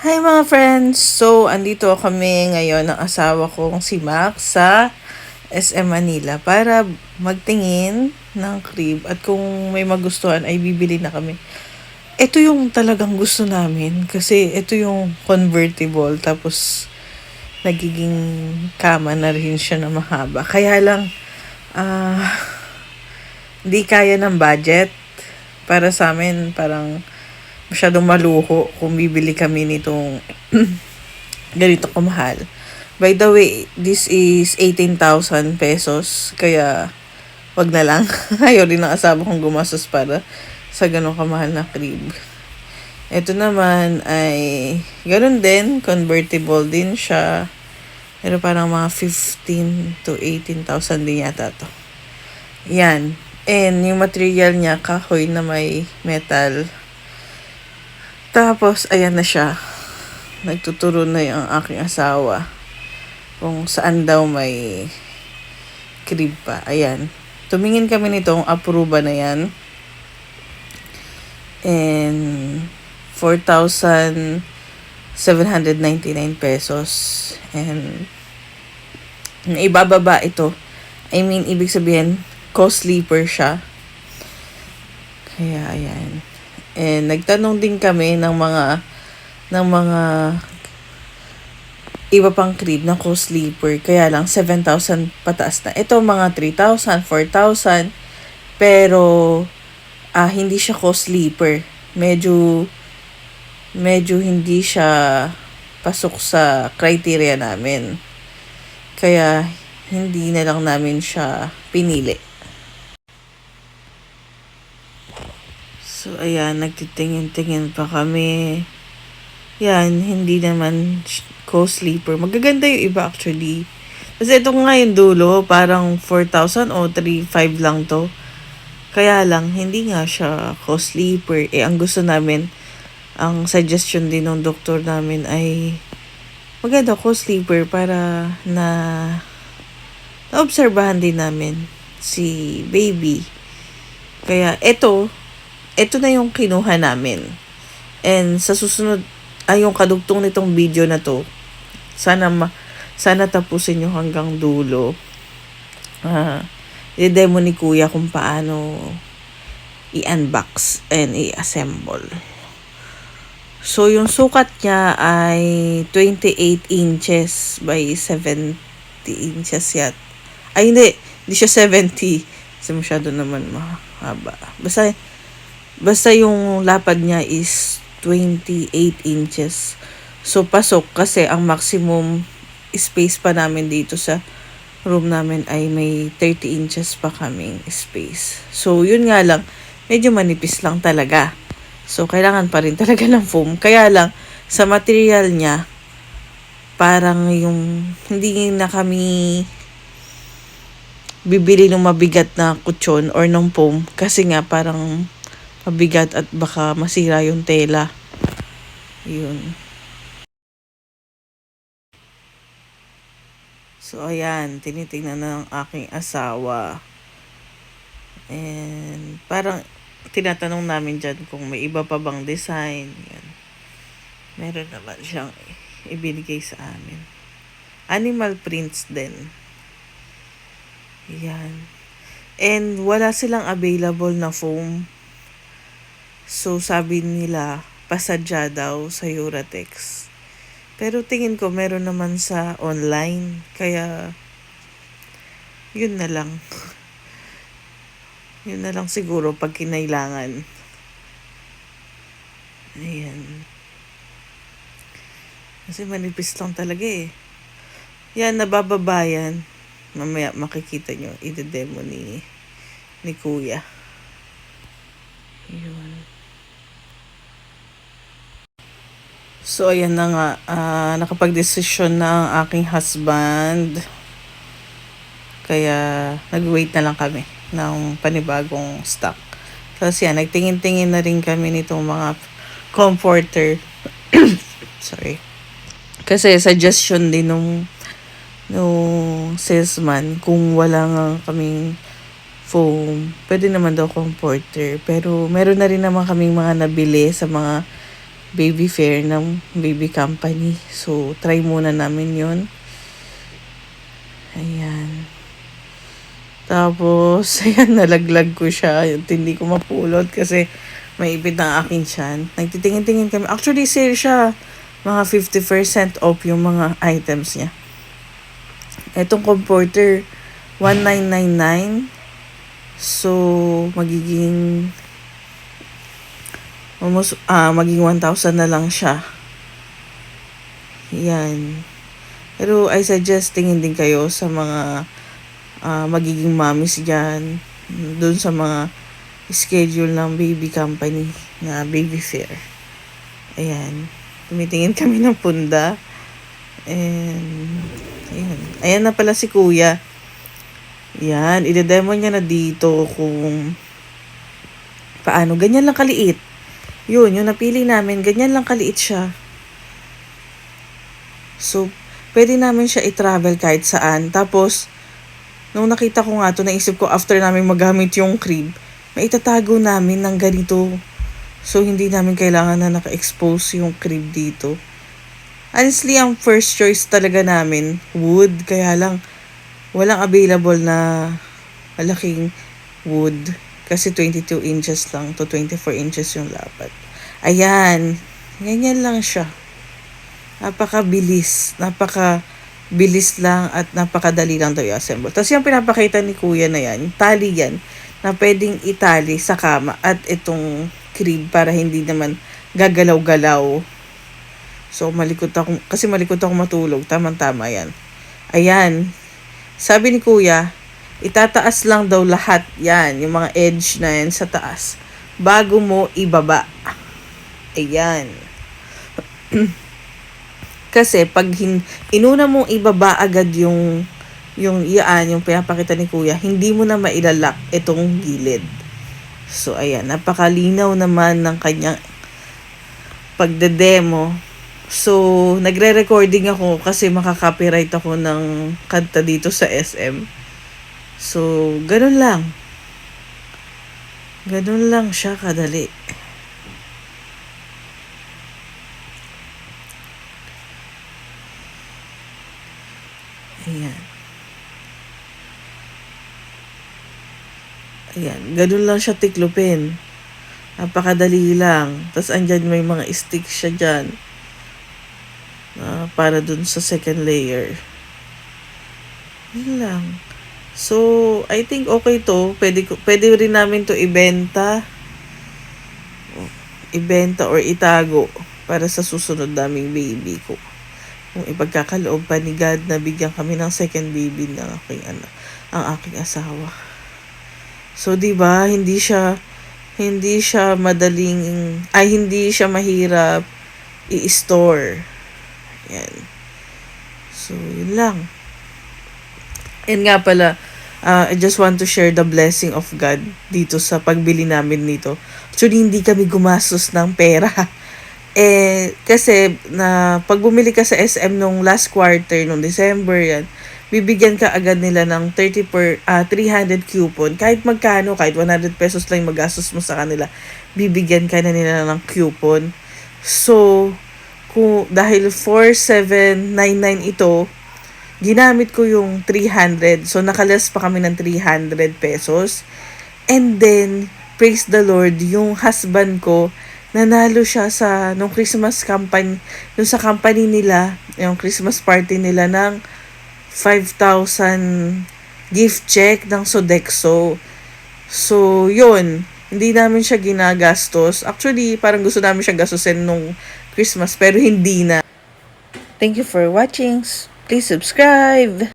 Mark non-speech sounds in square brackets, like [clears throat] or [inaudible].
Hi mga friends! So, andito kami ngayon ng asawa kong si Max sa SM Manila para magtingin ng crib at kung may magustuhan ay bibili na kami. Ito yung talagang gusto namin kasi ito yung convertible tapos nagiging kama na rin siya na mahaba. Kaya lang, ah, di kaya ng budget para sa amin parang masyadong maluho kung bibili kami nitong [clears throat] ganito kamahal. By the way, this is 18,000 pesos. Kaya, wag na lang. [laughs] Ayaw rin ng asawa kong gumastos para sa ganong kamahal na crib. Ito naman ay, ganun din, convertible din siya. Pero parang mga 15 to 18,000 din yata to. Yan. And yung material niya, kahoy na may metal. Tapos, ayan na siya. Nagtuturo na yung aking asawa kung saan daw may crib pa. Ayan. Tumingin kami nitong approva na yan. And 4,799 pesos. And ibababa ito. I mean, ibig sabihin, co-sleeper siya. Kaya, ayan. And nagtanong din kami ng mga ng mga iba pang crib na co-sleeper. Kaya lang 7,000 pataas na. Ito mga 3,000, 4,000. Pero ah hindi siya co-sleeper. Medyo medyo hindi siya pasok sa criteria namin. Kaya hindi na lang namin siya pinili. So, ayan, nagtitingin-tingin pa kami. Yan, hindi naman co-sleeper. Magaganda yung iba actually. Kasi ito nga yung dulo, parang 4,000 o 3,500 lang to. Kaya lang, hindi nga siya co-sleeper. Eh, ang gusto namin, ang suggestion din ng doktor namin ay maganda co-sleeper para na naobserbahan din namin si baby. Kaya ito, ito na yung kinuha namin. And sa susunod, ay yung kadugtong nitong video na to, sana ma, sana tapusin nyo hanggang dulo. Ah, i-demo ni kuya kung paano i-unbox and i-assemble. So, yung sukat niya ay 28 inches by 70 inches yat. Ay, hindi. Hindi siya 70. Kasi masyado naman mahaba. Basta, Basta yung lapad niya is 28 inches. So, pasok kasi ang maximum space pa namin dito sa room namin ay may 30 inches pa kaming space. So, yun nga lang, medyo manipis lang talaga. So, kailangan pa rin talaga ng foam. Kaya lang, sa material niya, parang yung hindi na kami bibili ng mabigat na kutsyon or ng foam kasi nga parang mabigat at baka masira yung tela. Yun. So, ayan. Tinitingnan na ng aking asawa. And, parang, tinatanong namin dyan kung may iba pa bang design. Yan. Meron naman siyang ibinigay sa amin. Animal prints din. Yan. And, wala silang available na foam So, sabi nila, pasadya daw sa Euratex. Pero tingin ko, meron naman sa online. Kaya, yun na lang. [laughs] yun na lang siguro pag kinailangan. Ayan. Kasi manipis lang talaga eh. Yan, nabababayan. Mamaya makikita nyo, ide-demo ni, ni Kuya. Yun. So, ayan na nga. Uh, nakapag-desisyon na ang aking husband. Kaya, nag-wait na lang kami ng panibagong stock. Tapos yan, nagtingin-tingin na rin kami nitong mga comforter. [coughs] Sorry. Kasi suggestion din nung nung salesman kung wala nga kaming foam, pwede naman daw comforter. Pero meron na rin naman kaming mga nabili sa mga baby fair ng baby company. So, try muna namin yon Ayan. Tapos, [laughs] ayan, nalaglag ko siya. Yung hindi ko mapulot kasi may ipit ang akin tiyan. Nagtitingin-tingin kami. Actually, sale siya. Mga 50% off yung mga items niya. Etong comforter, 1999. So, magiging almost, ah, maging 1,000 na lang siya. Yan. Pero I suggest tingin din kayo sa mga ah, magiging mommies dyan. Doon sa mga schedule ng baby company na baby fair. Ayan. Tumitingin kami ng punda. And, ayan. Ayan na pala si kuya. Yan. Ide-demo niya na dito kung paano. Ganyan lang kaliit. Yun, yung napili namin, ganyan lang kaliit siya. So, pwede namin siya i-travel kahit saan. Tapos, nung nakita ko nga to, naisip ko after namin magamit yung crib, maitatago namin ng ganito. So, hindi namin kailangan na naka-expose yung crib dito. Honestly, ang first choice talaga namin, wood. Kaya lang, walang available na malaking wood. Kasi 22 inches lang to 24 inches yung lapat. Ayan. Ganyan lang siya. Napakabilis. Napaka bilis lang at napakadali lang daw i-assemble. Tapos yung pinapakita ni kuya na yan, yung tali yan, na pwedeng itali sa kama at itong crib para hindi naman gagalaw-galaw. So, malikot ako, kasi malikot ako matulog. Tama-tama yan. Ayan. Sabi ni kuya, itataas lang daw lahat yan, yung mga edge na yan sa taas, bago mo ibaba. Ayan. [clears throat] Kasi pag hin- inuna mong ibaba agad yung yung iyan, yung pinapakita ni kuya, hindi mo na mailalak itong gilid. So, ayan, napakalinaw naman ng kanyang pagde-demo. So, nagre-recording ako kasi makaka-copyright ako ng kanta dito sa SM. So, ganun lang. Ganun lang siya kadali. Ayan. Ayan. Ganun lang siya tiklupin. Napakadali lang. Tapos andyan may mga sticks siya dyan. Ah, para dun sa second layer. Yun lang. So, I think okay to. Pwede, pwede rin namin to ibenta. Ibenta or itago para sa susunod naming baby ko. Kung ipagkakaloob pa ni God na bigyan kami ng second baby ng aking anak, ang aking asawa. So, di ba hindi siya hindi siya madaling ay hindi siya mahirap i-store. Yan. So, yun lang. And nga pala, uh, I just want to share the blessing of God dito sa pagbili namin nito. Actually, hindi kami gumastos ng pera. [laughs] Eh, kasi na pag bumili ka sa SM nung last quarter, nung December yan, bibigyan ka agad nila ng 30 per, ah, 300 coupon. Kahit magkano, kahit 100 pesos lang magastos mo sa kanila, bibigyan ka na nila ng coupon. So, kung, dahil 4799 ito, ginamit ko yung 300. So, nakalas pa kami ng 300 pesos. And then, praise the Lord, yung husband ko, nanalo siya sa, nung Christmas campaign, nung sa company nila, yung Christmas party nila ng 5,000 gift check ng Sodexo. So, yun. Hindi namin siya ginagastos. Actually, parang gusto namin siya gastusin nung Christmas, pero hindi na. Thank you for watching. Please subscribe.